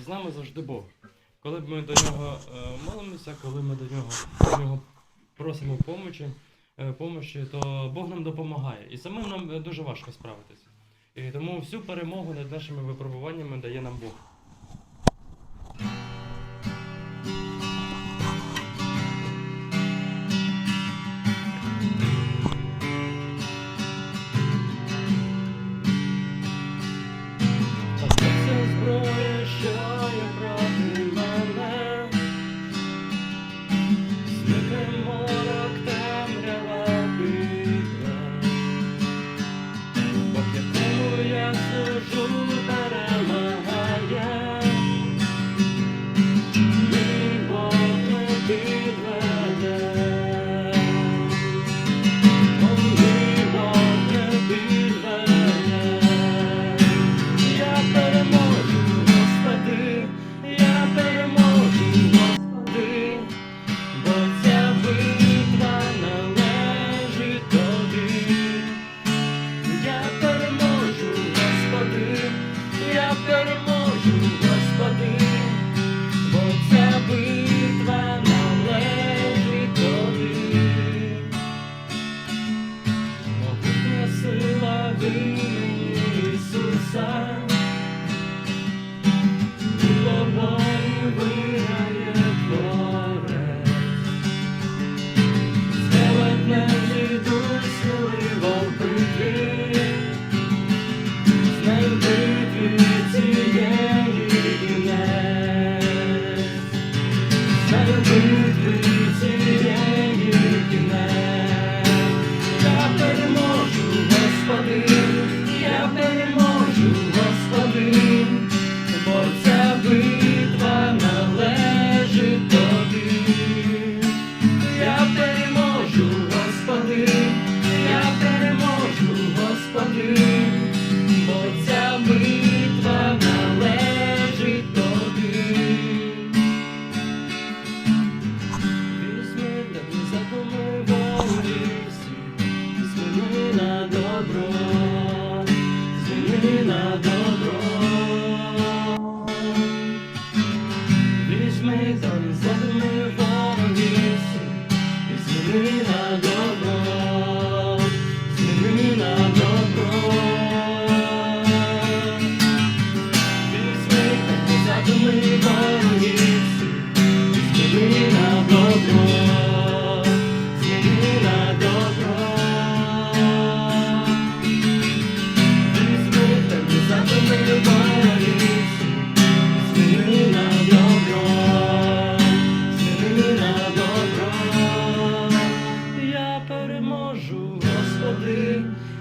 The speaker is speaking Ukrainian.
з нами завжди Бог. Коли б ми до нього е, молимося, коли ми до нього, до нього просимо помочі, е, помощі, то Бог нам допомагає. І самим нам е, дуже важко справитися. І тому всю перемогу над нашими випробуваннями дає нам Бог. Переможу, Господи, бо ця битва належить тобі. Могутня битві, знай Suddenly Візьми задуми ворогів всі, і зміни на добро,